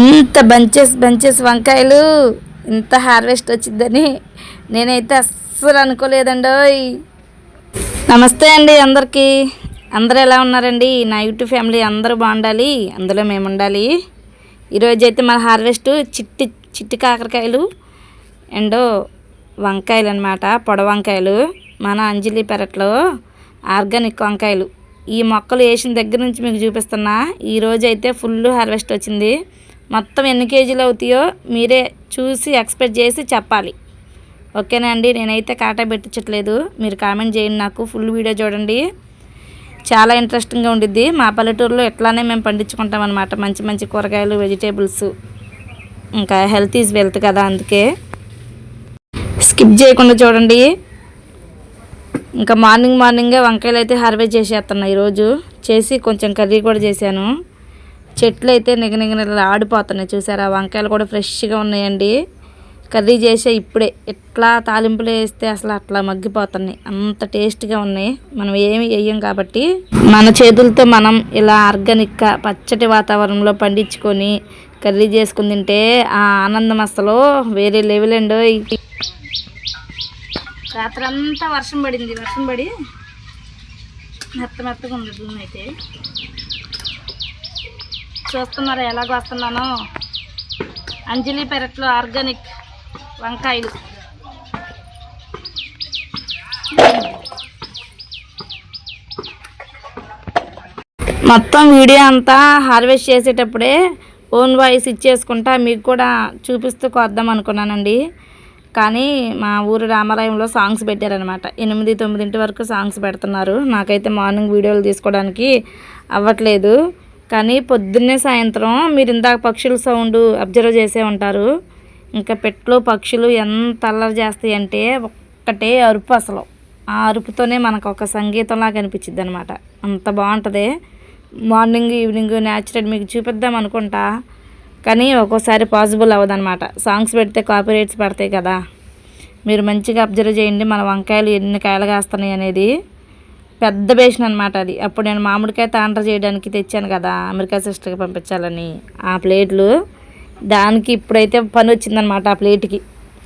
ఇంత bunches bunches వంకాయలు ఇంత హార్వెస్ట్ వచ్చిందని నేనైతే అస్సలు అనుకోలేదండో నమస్తే అండి అందరికీ. అందరూ ఎలా ఉన్నారండి? నా యూట్యూబ్ ఫ్యామిలీ అందరూ బాగుండాలి అందులో మేము ఉండాలి ఈరోజు అయితే మన హార్వెస్ట్ చిట్టి చిట్టి కాకరకాయలు అండ్ వంకాయలు అనమాట పొడ వంకాయలు. మన అంజలి పెరట్లో ఆర్గానిక్ వంకాయలు. ఈ మొక్కలు వేసిన దగ్గర నుంచి మీకు చూపిస్తున్నా ఈరోజు అయితే ఫుల్ హార్వెస్ట్ వచ్చింది. మొత్తం ఎన్ని కేజీలు అవుతాయో మీరే చూసి ఎక్స్పెక్ట్ చేసి చెప్పాలి. ఓకేనా అండి? నేనైతే కాటా పెట్టించట్లేదు. మీరు కామెంట్ చేయండి నాకు. ఫుల్ వీడియో చూడండి. చాలా ఇంట్రెస్టింగ్గా ఉండిద్ది. మా పల్లెటూరులో ఎట్లానే మేము పండించుకుంటాం అనమాట మంచి మంచి కూరగాయలు వెజిటేబుల్స్. ఇంకా హెల్త్ ఈజ్ వెల్త్ కదా అందుకే. స్కిప్ చేయకుండా చూడండి. ఇంకా మార్నింగ్ మార్నింగే వంకాయలు అయితే హార్వెస్ట్ చేసేస్తున్నాయి ఈరోజు. చేసి కొంచెం కర్రీ కూడా చేశాను. చెట్లు అయితే నిగనిగ ఆడిపోతున్నాయి. చూసారా? వంకాయలు కూడా ఫ్రెష్గా ఉన్నాయండి. కర్రీ చేసే ఇప్పుడే. ఎట్లా తాలింపులు వేస్తే అసలు అట్లా మగ్గిపోతున్నాయి. అంత టేస్ట్గా ఉన్నాయి. మనం ఏమి వేయం కాబట్టి. మన చేతులతో మనం ఇలా ఆర్గానిక్గా పచ్చటి వాతావరణంలో పండించుకొని కర్రీ చేసుకుని తింటే ఆ ఆనందం అసలు వేరే లెవెల్ అండో. రాత్రంతా వర్షం పడింది. వర్షం పడి మెత్త మెత్తగా ఉంది భూమి అయితే. చూస్తున్నారా? ఎలాగ వస్తున్నానో? అంజలి పెరట్లో ఆర్గానిక్ వంకాయలు. మొత్తం వీడియో అంతా హార్వెస్ట్ చేసేటప్పుడే ఓన్ వాయిస్ ఇచ్చేసుకుంటా మీకు కూడా చూపిస్తూ కొద్దాం అనుకున్నానండి. కానీ మా ఊరు రామాలయంలో సాంగ్స్ పెట్టారనమాట ఎనిమిది తొమ్మిదింటి వరకు సాంగ్స్ పెడుతున్నారు. నాకైతే మార్నింగ్ వీడియోలు తీసుకోవడానికి అవ్వట్లేదు. కానీ పొద్దున్నే సాయంత్రం మీరు ఇందాక పక్షుల సౌండ్ అబ్జర్వ్ చేసే ఉంటారు. ఇంకా పెట్లో పక్షులు ఎంత అల్లరి చేస్తాయి అంటే ఒక్కటే అరుపు అసలు. ఆ అరుపుతోనే మనకు ఒక సంగీతంలాగా అనిపించింది అనమాట అంత బాగుంటుంది. మార్నింగ్ ఈవినింగ్ న్యాచురల్ మీకు చూపిద్దాం అనుకుంటా. కానీ ఒక్కోసారి పాసిబుల్ అవ్వదనమాట సాంగ్స్ పెడితే కాపీరేట్స్ పడతాయి కదా. మీరు మంచిగా అబ్జర్వ్ చేయండి. మన వంకాయలు ఎన్ని కాయలు కాస్తున్నాయి అనేది. పెద్ద బేషన్ అనమాట అది. అప్పుడు నేను మామిడికాయ తాండ్ర చేయడానికి తెచ్చాను కదా అమెరికా సిస్టర్కి పంపించాలని. ఆ ప్లేట్లు దానికి ఇప్పుడైతే పని వచ్చిందనమాట ఆ ప్లేట్కి.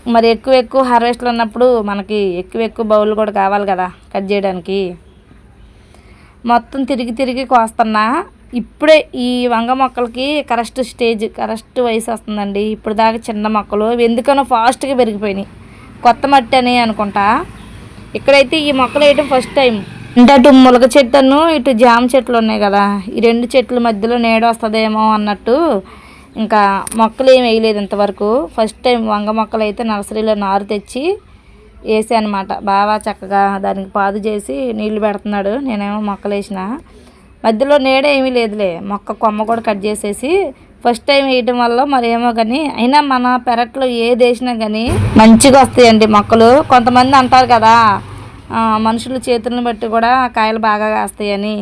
మరి ఎక్కువ ఎక్కువ హార్వెస్ట్లు ఉన్నప్పుడు మనకి ఎక్కువ ఎక్కువ బౌల్ కూడా కావాలి కదా కట్ చేయడానికి. మొత్తం తిరిగి తిరిగి కోస్తున్నా. ఇప్పుడే ఈ వంగ మొక్కలకి కరెక్ట్ స్టేజ్ కరెక్ట్ వయసు వస్తుందండి. ఇప్పుడు దాకా చిన్న మొక్కలు ఎందుకనో ఫాస్ట్గా పెరిగిపోయినాయి. కొత్త మట్టి అని అనుకుంటా. ఇక్కడైతే ఈ మొక్కలు వేయటం ఫస్ట్ టైం అంటే అటు ములగ చెట్టును ఇటు జామ చెట్లు ఉన్నాయి కదా. ఈ రెండు చెట్ల మధ్యలో నీడ వస్తుందేమో అన్నట్టు ఇంకా మొక్కలు ఏం వేయలేదు ఇంతవరకు. ఫస్ట్ టైం వంగ మొక్కలు అయితే నర్సరీలో నారు తెచ్చి వేసా అనమాట బాగా చక్కగా దానికి పాదు చేసి నీళ్ళు పెడుతున్నాడు. నేనేమో మొక్కలు వేసిన. మధ్యలో నీడ ఏమీ లేదులే. మొక్క కొమ్మ కూడా కట్ చేసేసి ఫస్ట్ టైం వేయటం వల్ల మరేమో కానీ అయినా మన పెరట్లో ఏది వేసినా కానీ మంచిగా వస్తాయండి మొక్కలు. కొంతమంది అంటారు కదా మనుషుల చేతులను బట్టి కూడా కాయలు బాగా కాస్తాయని.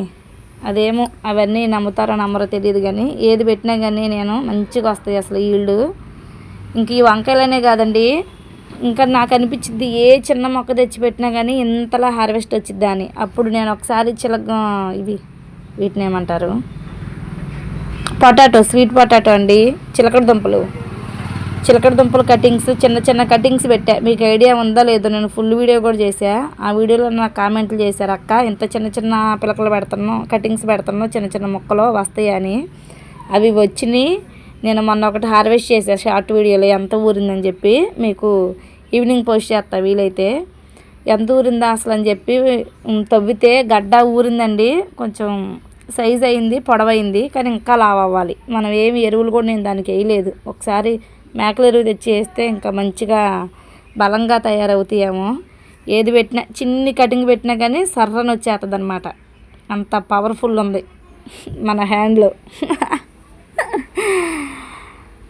అదేమో అవన్నీ నమ్ముతారో నమ్మరో తెలియదు కానీ ఏది పెట్టినా కానీ నేను మంచిగా వస్తాయి అసలు ఈళ్ళు. ఇంక ఈ వంకాయలనే కాదండి ఇంకా నాకు అనిపించింది ఏ చిన్న మొక్క తెచ్చి పెట్టినా కానీ ఇంతలా హార్వెస్ట్ వచ్చిద్దా అని. అప్పుడు నేను ఒకసారి చిలక ఇవి వీటిని ఏమంటారు? పొటాటో స్వీట్ పొటాటో అండి చిలకడ దుంపలు. చిలకడ దుంపల కటింగ్స్ చిన్న చిన్న కటింగ్స్ పెట్టా. మీకు ఐడియా ఉందా లేదో నేను ఫుల్ వీడియో కూడా చేసా ఆ వీడియోలో నాకు కామెంట్లు చేశారు అక్క. ఇంత చిన్న చిన్న పిలకలు పెడుతున్నాం కటింగ్స్ పెడుతున్నాం చిన్న చిన్న మొక్కలు వస్తాయని అని. అవి వచ్చినాయి. నేను మొన్న ఒకటి హార్వెస్ట్ చేశాను షార్ట్ వీడియోలో. ఎంత ఊరిందని చెప్పి మీకు ఈవినింగ్ పోస్ట్ చేస్తా వీలైతే. ఎంత ఊరిందా అసలు అని చెప్పి తవ్వితే గడ్డ ఊరిందండి. కొంచెం సైజ్ అయింది పొడవైంది కానీ ఇంకా లావ్ అవ్వాలి. మనం ఏమి ఎరువులు కూడా నేను దానికి వేయలేదు. ఒకసారి మేకల ఎరువు తెచ్చి వేస్తే ఇంకా మంచిగా బలంగా తయారవుతాయేమో. ఏది పెట్టినా చిన్ని కటింగ్ పెట్టినా కానీ సర్రని వచ్చేస్తుంది అనమాట అంత పవర్ఫుల్ ఉంది మన హ్యాండ్లో.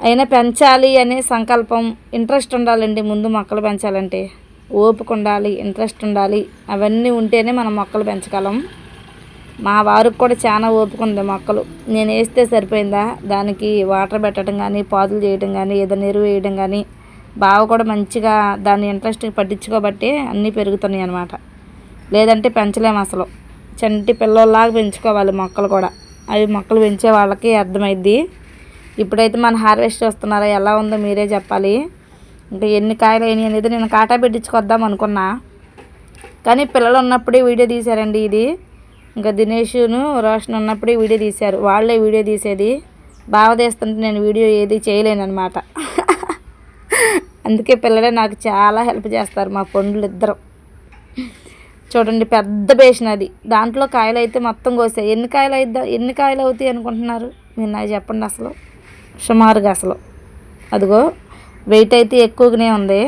అయినా పెంచాలి అనే సంకల్పం ఇంట్రెస్ట్ ఉండాలండి ముందు మొక్కలు పెంచాలంటే. ఓపిక ఉండాలి ఇంట్రెస్ట్ ఉండాలి. అవన్నీ ఉంటేనే మనం మొక్కలు పెంచగలం. మా వారికి కూడా చాలా ఓపిక ఉంది మొక్కలు నేను వేస్తే సరిపోయిందా? దానికి వాటర్ పెట్టడం కానీ పాదులు చేయడం కానీ ఏదైనా ఎరువు వేయడం కానీ బావ కూడా మంచిగా దాన్ని ఇంట్రెస్ట్ పట్టించుకోబట్టి అన్నీ పెరుగుతున్నాయి అన్నమాట. లేదంటే పెంచలేము అసలు. చంటి పిల్లల్లాగా పెంచుకోవాలి మొక్కలు కూడా. అవి మొక్కలు పెంచే వాళ్ళకి అర్థమైద్ది. ఇప్పుడైతే మన హార్వెస్ట్ వస్తున్నారా? ఎలా ఉందో మీరే చెప్పాలి. ఇంకా ఎన్ని కాయలు అయినాయి అనేది నేను కాటా పెట్టించుకొద్దాం అనుకున్నా. కానీ పిల్లలు ఉన్నప్పుడే వీడియో తీశారండి ఇది. ఇంకా దినేష్ను రోషన్ ఉన్నప్పుడే వీడియో తీశారు. వాళ్ళే వీడియో తీసేది. బాగా తీస్తుంటే నేను వీడియో ఏది చేయలేను అనమాట అందుకే పిల్లలే నాకు చాలా హెల్ప్ చేస్తారు మా పండ్లు ఇద్దరు. చూడండి పెద్ద బేషన్ అది. దాంట్లో కాయలు అయితే మొత్తం కోసాయి. ఎన్ని కాయలు అయిద్దా ఎన్ని కాయలు అవుతాయి అనుకుంటున్నారు? మీరు నాకు చెప్పండి అసలు. సుమారుగా అసలు. అదిగో వెయిట్ అయితే ఎక్కువగానే ఉంది.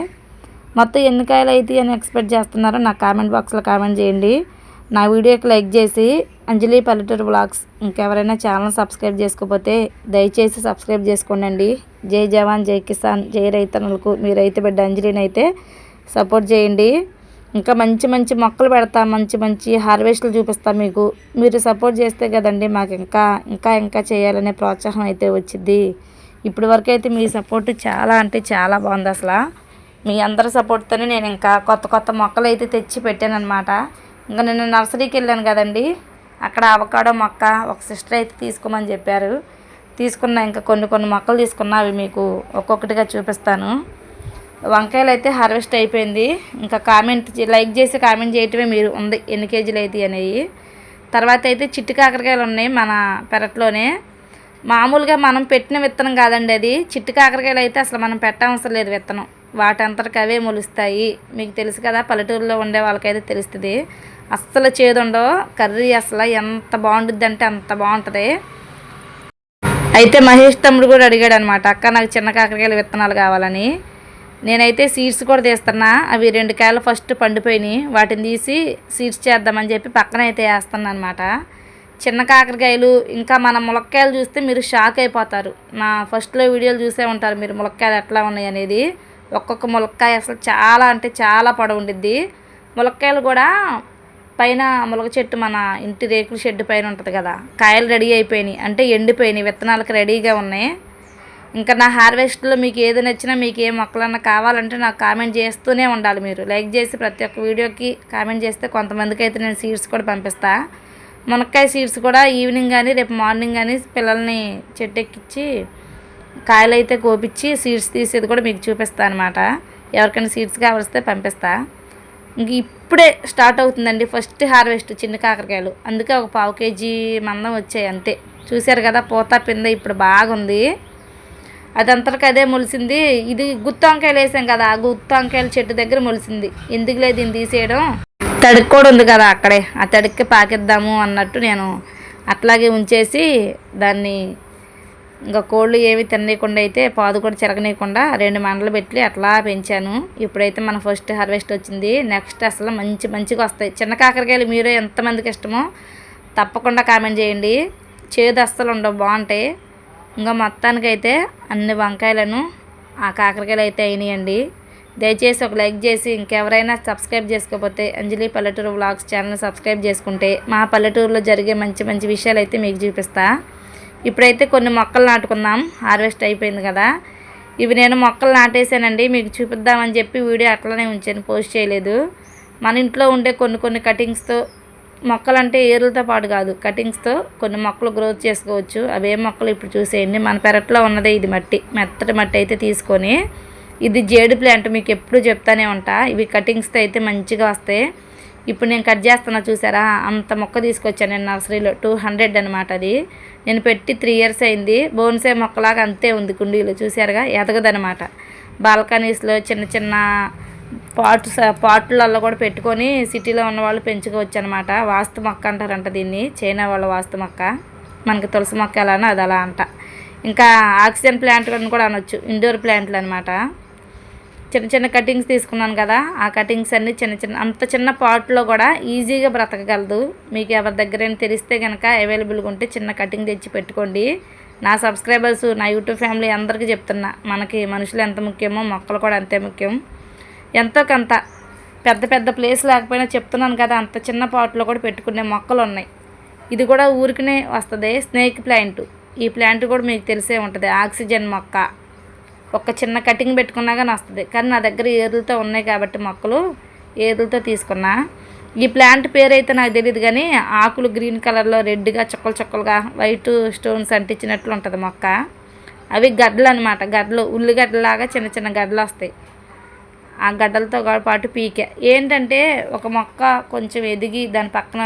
మొత్తం ఎన్ని కాయలు అవుతాయి అని ఎక్స్పెక్ట్ చేస్తున్నారో నాకు కామెంట్ బాక్స్లో కామెంట్ చేయండి. నా వీడియోకి లైక్ చేసి అంజలి పల్లెటూరు బ్లాగ్స్ ఇంకెవరైనా ఛానల్ సబ్స్క్రైబ్ చేసుకోకపోతే దయచేసి సబ్స్క్రైబ్ చేసుకోండి జై జవాన్ జై కిసాన్ జై రైతన్నులకు మీ రైతు బిడ్డ అంజలిని అయితే సపోర్ట్ చేయండి. ఇంకా మంచి మంచి మొక్కలు పెడతా మంచి మంచి హార్వెస్ట్లు చూపిస్తా మీకు. మీరు సపోర్ట్ చేస్తే కదండి మాకు ఇంకా ఇంకా ఇంకా చేయాలనే ప్రోత్సాహం అయితే వచ్చింది ఇప్పటి వరకు అయితే మీ సపోర్ట్ చాలా అంటే చాలా బాగుంది అసలు. మీ అందరి సపోర్ట్తోనే నేను ఇంకా కొత్త కొత్త మొక్కలు అయితే తెచ్చి పెట్టాను అనమాట ఇంకా నేను నర్సరీకి వెళ్ళాను కదండి. అక్కడ అవకాడో మొక్క ఒక సిస్టర్ అయితే తీసుకోమని చెప్పారు. తీసుకున్న ఇంకా కొన్ని కొన్ని మొక్కలు తీసుకున్నా అవి మీకు ఒక్కొక్కటిగా చూపిస్తాను. వంకాయలు అయితే హార్వెస్ట్ అయిపోయింది. ఇంకా కామెంట్ లైక్ చేసి కామెంట్ చేయటమే మీరు ఉంది ఎన్ని కేజీలు అయితే అనేవి. తర్వాత అయితే చిట్టి కాకరకాయలు ఉన్నాయి మన పెరట్లోనే. మామూలుగా మనం పెట్టిన విత్తనం కాదండి అది. చిట్టి కాకరకాయలు అయితే అసలు మనం పెట్టవసరం లేదు విత్తనం. వాటంతటికి అవే మొలుస్తాయి. మీకు తెలుసు కదా పల్లెటూరులో ఉండే వాళ్ళకైతే తెలుస్తుంది. అస్సలు చేదుండవు. కర్రీ అసలు ఎంత బాగుంటుంది అంటే అంత బాగుంటుంది. అయితే మహేష్ తమ్ముడు కూడా అడిగాడు అనమాట అక్క నాకు చిన్న కాకరకాయలు విత్తనాలు కావాలని. నేనైతే సీడ్స్ కూడా తీస్తున్నా. అవి రెండు కాయలు ఫస్ట్ పండిపోయినాయి. వాటిని తీసి సీడ్స్ చేద్దామని చెప్పి పక్కన అయితే వేస్తాను అనమాట చిన్న కాకరకాయలు ఇంకా మన ములక్కాయలు చూస్తే మీరు షాక్ అయిపోతారు. నా ఫస్ట్లో వీడియోలు చూసే ఉంటారు మీరు ములక్కాయలు ఎట్లా ఉన్నాయి అనేది. ఒక్కొక్క ములక్కాయ అసలు చాలా అంటే చాలా పొడవు ఉండిద్ది ములక్కాయలు కూడా పైన ములగ చెట్టు మన ఇంటి రేకుల షెడ్ పైన ఉంటుంది కదా కాయలు రెడీ అయిపోయినాయి. అంటే ఎండిపోయినాయి విత్తనాలకు రెడీగా ఉన్నాయి. ఇంకా నా హార్వెస్ట్లో మీకు ఏది నచ్చినా మీకు ఏ మొక్కలన్నా కావాలంటే నాకు కామెంట్ చేస్తూనే ఉండాలి మీరు. లైక్ చేసి ప్రతి ఒక్క వీడియోకి కామెంట్ చేస్తే కొంతమందికి అయితే నేను సీడ్స్ కూడా పంపిస్తా. మునక్కాయ సీడ్స్ కూడా ఈవినింగ్ కానీ రేపు మార్నింగ్ కానీ పిల్లల్ని చెట్టెక్కిచ్చి కాయలు అయితే కోపించి సీడ్స్ తీసేది కూడా మీకు చూపిస్తాను అనమాట ఎవరికైనా సీడ్స్ కావలిస్తే పంపిస్తాను ఇప్పుడే స్టార్ట్ అవుతుందండి ఫస్ట్ హార్వెస్ట్ చిన్న కాకరకాయలు. అందుకే ఒక పావు కేజీ మందం వచ్చాయి అంతే. చూశారు కదా పూత పింద ఇప్పుడు బాగుంది. అదంతటికి అదే మొలిసింది. ఇది గుత్తి వంకాయలు వేసాం కదా ఆ గుత్తి వంకాయల చెట్టు దగ్గర మొలిసింది. ఎందుకులే దీన్ని తీసేయడం? తడికి కూడా ఉంది కదా అక్కడే. ఆ తడికి పాకిద్దాము అన్నట్టు నేను అట్లాగే ఉంచేసి దాన్ని ఇంకా కోళ్ళు ఏమి తినకుండా అయితే పాదు కూడా చెరగనీయకుండా రెండు మండలు పెట్టి అట్లా పెంచాను. ఇప్పుడైతే మన ఫస్ట్ హార్వెస్ట్ వచ్చింది. నెక్స్ట్ అసలు మంచి మంచిగా వస్తాయి. చిన్న కాకరకాయలు మీరు ఎంతమందికి ఇష్టమో తప్పకుండా కామెంట్ చేయండి. చేదు అస్సలు ఉండవు బాగుంటాయి. ఇంకా మొత్తానికైతే అన్ని వంకాయలను ఆ కాకరకాయలు అయితే అయినాయండి. దయచేసి ఒక లైక్ చేసి ఇంకెవరైనా సబ్స్క్రైబ్ చేసుకోకపోతే అంజలి పల్లెటూరు వ్లాగ్స్ ఛానల్ సబ్స్క్రైబ్ చేసుకుంటే మా పల్లెటూరులో జరిగే మంచి మంచి విషయాలు అయితే మీకు చూపిస్తాను ఇప్పుడైతే కొన్ని మొక్కలు నాటుకుందాం. హార్వెస్ట్ అయిపోయింది కదా. ఇవి నేను మొక్కలు నాటేసానండి మీకు చూపిద్దామని చెప్పి వీడియో అట్లనే ఉంచాను. పోస్ట్ చేయలేదు. మన ఇంట్లో ఉండే కొన్ని కొన్ని కటింగ్స్తో మొక్కలు అంటే ఏరులతో పాటు కాదు. కటింగ్స్తో కొన్ని మొక్కలు గ్రోత్ చేసుకోవచ్చు. అవే మొక్కలు ఇప్పుడు చూసేయండి. మన పెరట్లో ఉన్నదే ఇది మట్టి. మెత్తటి మట్టి అయితే తీసుకొని ఇది జేడు ప్లాంట్. మీకు ఎప్పుడు చెప్తానే ఉంటా. ఇవి కటింగ్స్తో అయితే మంచిగా వస్తాయి. ఇప్పుడు నేను కట్ చేస్తున్నా చూసారా? అంత మొక్క తీసుకొచ్చాను నేను నర్సరీలో. టూ హండ్రెడ్ అనమాట అది. నేను పెట్టి త్రీ ఇయర్స్ అయింది. బోన్సే మొక్కలాగా అంతే ఉంది కుండీలో. చూసారుగా? ఎదగదనమాట బాల్కనీస్లో చిన్న చిన్న పాట్స్ పాట్లలో కూడా పెట్టుకొని సిటీలో ఉన్న వాళ్ళు పెంచుకోవచ్చు అనమాట వాస్తు మొక్క అంటారంట దీన్ని. చైనా వాళ్ళ వాస్తు మొక్క. మనకి తులసి మొక్క ఎలా అది అలా అంట. ఇంకా ఆక్సిజన్ ప్లాంట్లను కూడా అనొచ్చు. ఇండోర్ ప్లాంట్లు అనమాట చిన్న చిన్న కటింగ్స్ తీసుకున్నాను కదా ఆ కటింగ్స్ అన్నీ చిన్న చిన్న అంత చిన్న పాట్లో కూడా ఈజీగా బ్రతకగలదు. మీకు ఎవరి దగ్గర తెలిస్తే కనుక అవైలబుల్గా ఉంటే చిన్న కటింగ్ తెచ్చి పెట్టుకోండి. నా సబ్స్క్రైబర్స్ నా యూట్యూబ్ ఫ్యామిలీ అందరికీ చెప్తున్నా మనకి మనుషులు ఎంత ముఖ్యమో మొక్కలు కూడా అంతే ముఖ్యం. ఎంతో కొంత పెద్ద పెద్ద ప్లేస్ లేకపోయినా చెప్తున్నాను కదా అంత చిన్న పాట్లో కూడా పెట్టుకునే మొక్కలు ఉన్నాయి. ఇది కూడా ఊరికనే వస్తుంది స్నేక్ ప్లాంట్ ఈ ప్లాంట్ కూడా మీకు తెలిసే ఉంటుంది ఆక్సిజన్ మొక్క. ఒక చిన్న కటింగ్ పెట్టుకున్నా కానీ వస్తుంది కానీ నా దగ్గర ఏదులతో ఉన్నాయి కాబట్టి మొక్కలు ఏదులతో తీసుకున్నా. ఈ ప్లాంట్ పేరు అయితే నాకు తెలియదు కానీ ఆకులు గ్రీన్ కలర్లో రెడ్గా చుక్కలు చుక్కలుగా వైట్ స్టోన్స్ అంటించినట్లు ఉంటుంది మొక్క. అవి గడ్డలు అనమాట గడ్డలు ఉల్లిగడ్డలాగా చిన్న చిన్న గడ్డలు వస్తాయి. ఆ గడ్డలతో పాటు పీకే. ఏంటంటే ఒక మొక్క కొంచెం ఎదిగి దాని పక్కన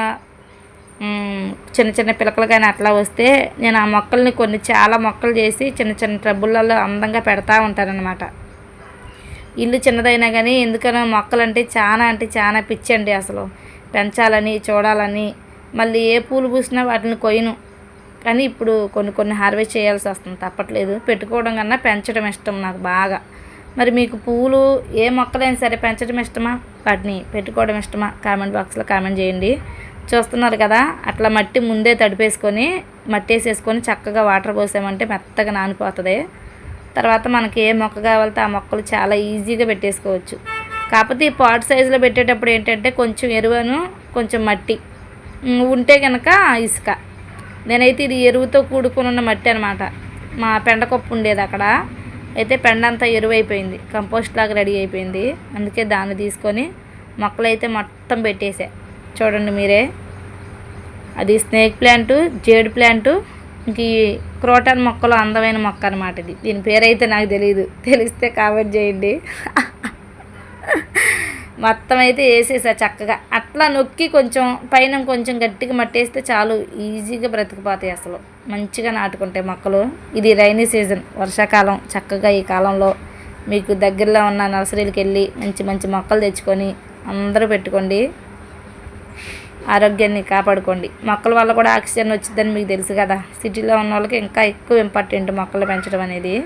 చిన్న చిన్న పిలకలు కానీ అట్లా వస్తే నేను ఆ మొక్కల్ని కొన్ని చాలా మొక్కలు చేసి చిన్న చిన్న ట్రబుల్లలో అందంగా పెడతా ఉంటానన్నమాట ఇల్లు చిన్నదైనా కానీ ఎందుకనో మొక్కలంటే చాలా అంటే చాలా పిచ్చండి అసలు. పెంచాలని చూడాలని మళ్ళీ ఏ పూలు పూసినా వాటిని కొయ్యను. కానీ ఇప్పుడు కొన్ని కొన్ని హార్వెస్ట్ చేయాల్సి వస్తుంది. తప్పట్లేదు. పెట్టుకోవడం కన్నా పెంచడం ఇష్టం నాకు బాగా. మరి మీకు పూలు ఏ మొక్కలైనా సరే పెంచడం ఇష్టమా? వాటిని పెట్టుకోవడం ఇష్టమా? కామెంట్ బాక్స్లో కామెంట్ చేయండి. చూస్తున్నారు కదా అట్లా మట్టి ముందే తడిపేసుకొని మట్టి వేసేసుకొని చక్కగా వాటర్ పోసామంటే మెత్తగా నానిపోతుంది. తర్వాత మనకి ఏ మొక్క కావాలితే ఆ మొక్కలు చాలా ఈజీగా పెట్టేసుకోవచ్చు. కాకపోతే ఈ పాట్ సైజులో పెట్టేటప్పుడు ఏంటంటే కొంచెం ఎరువును కొంచెం మట్టి. ఉంటే కనుక ఇసుక. నేనైతే ఇది ఎరువుతో కూడుకుని ఉన్న మట్టి అనమాట మా పెండకొప్పు ఉండేది అక్కడ. అయితే పెండ అంతా ఎరువు అయిపోయింది కంపోస్ట్ లాగా రెడీ అయిపోయింది. అందుకే దాన్ని తీసుకొని మొక్కలైతే మొత్తం పెట్టేసా. చూడండి మీరే. అది స్నేక్ ప్లాంట్ జేడ్ ప్లాంట్ ఇంక ఈ క్రోటాన్ మొక్కలు అందమైన మొక్క అనమాట ఇది. దీని పేరైతే నాకు తెలియదు తెలిస్తే కామెంట్ చేయండి. మొత్తం అయితే వేసేసా చక్కగా. అట్లా నొక్కి కొంచెం పైన కొంచెం గట్టిగా మట్టేస్తే చాలు ఈజీగా బ్రతికిపోతాయి అసలు. మంచిగా నాటుకుంటాయి మొక్కలు. ఇది రైనీ సీజన్ వర్షాకాలం. చక్కగా ఈ కాలంలో మీకు దగ్గరలో ఉన్న నర్సరీలకు వెళ్ళి మంచి మంచి మొక్కలు తెచ్చుకొని అందరూ పెట్టుకోండి. ఆరోగ్యాన్ని కాపాడుకోండి. మొక్కల వల్ల కూడా ఆక్సిజన్ వచ్చిందని మీకు తెలుసు కదా. సిటీలో ఉన్న వాళ్ళకి ఇంకా ఎక్కువ ఇంపార్టెంట్ మొక్కలు పెంచడం అనేది.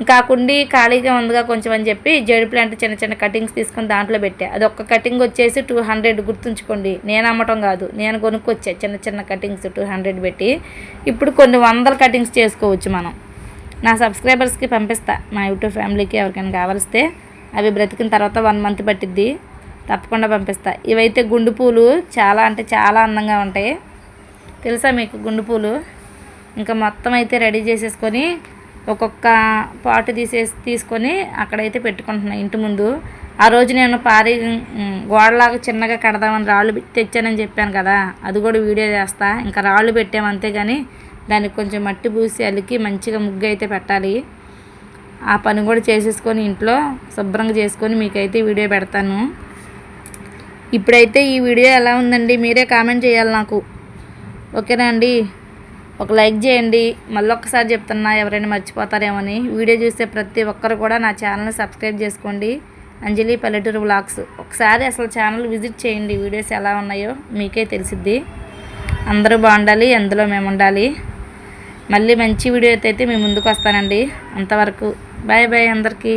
ఇంకా ఆ కుండీ ఖాళీగా ఉందిగా కొంచెం అని చెప్పి జేడు ప్లాంట్ చిన్న చిన్న కటింగ్స్ తీసుకొని దాంట్లో పెట్టా. అది ఒక్క కటింగ్ వచ్చేసి టూ హండ్రెడ్ గుర్తుంచుకోండి. నేను అమ్మటం కాదు. నేను కొనుక్కొచ్చా చిన్న చిన్న కటింగ్స్ టూ హండ్రెడ్ పెట్టి. ఇప్పుడు కొన్ని వందల కటింగ్స్ చేసుకోవచ్చు మనం. నా సబ్స్క్రైబర్స్కి పంపిస్తా. మా యూట్యూబ్ ఫ్యామిలీకి ఎవరికైనా కావలిస్తే. అవి బ్రతికిన తర్వాత వన్ మంత్ పట్టిద్ది. తప్పకుండా పంపిస్తా. ఇవైతే గుండు పూలు చాలా అంటే చాలా అందంగా ఉంటాయి. తెలుసా మీకు గుండు పూలు? ఇంకా మొత్తం అయితే రెడీ చేసేసుకొని ఒక్కొక్క పాటు తీసేసి తీసుకొని అక్కడైతే పెట్టుకుంటున్నాను ఇంటి ముందు. ఆ రోజు నేను పారి గోడలాగా చిన్నగా కడదామని రాళ్ళు పెట్టి తెచ్చానని చెప్పాను కదా. అది కూడా వీడియో చేస్తా. ఇంకా రాళ్ళు పెట్టాము అంతేగాని దానికి కొంచెం మట్టి పూసి అలికి మంచిగా ముగ్గు అయితే పెట్టాలి. ఆ పని కూడా చేసేసుకొని ఇంట్లో శుభ్రంగా చేసుకొని మీకైతే వీడియో పెడతాను. ఇప్పుడైతే ఈ వీడియో ఎలా ఉందండి మీరే కామెంట్ చేయాలి నాకు. ఓకేనా అండి? ఒక లైక్ చేయండి. మళ్ళీ ఒక్కసారి చెప్తున్నా ఎవరైనా మర్చిపోతారేమని. వీడియో చూసే ప్రతి ఒక్కరు కూడా నా ఛానల్ని సబ్స్క్రైబ్ చేసుకోండి. అంజలి పల్లెటూరు బ్లాగ్స్. ఒకసారి అసలు ఛానల్ విజిట్ చేయండి. వీడియోస్ ఎలా ఉన్నాయో మీకే తెలిసిద్ది. అందరూ బాగుండాలి అందులో మేము ఉండాలి మళ్ళీ మంచి వీడియో అయితే మీ ముందుకు వస్తానండి. అంతవరకు బాయ్ బాయ్ అందరికీ.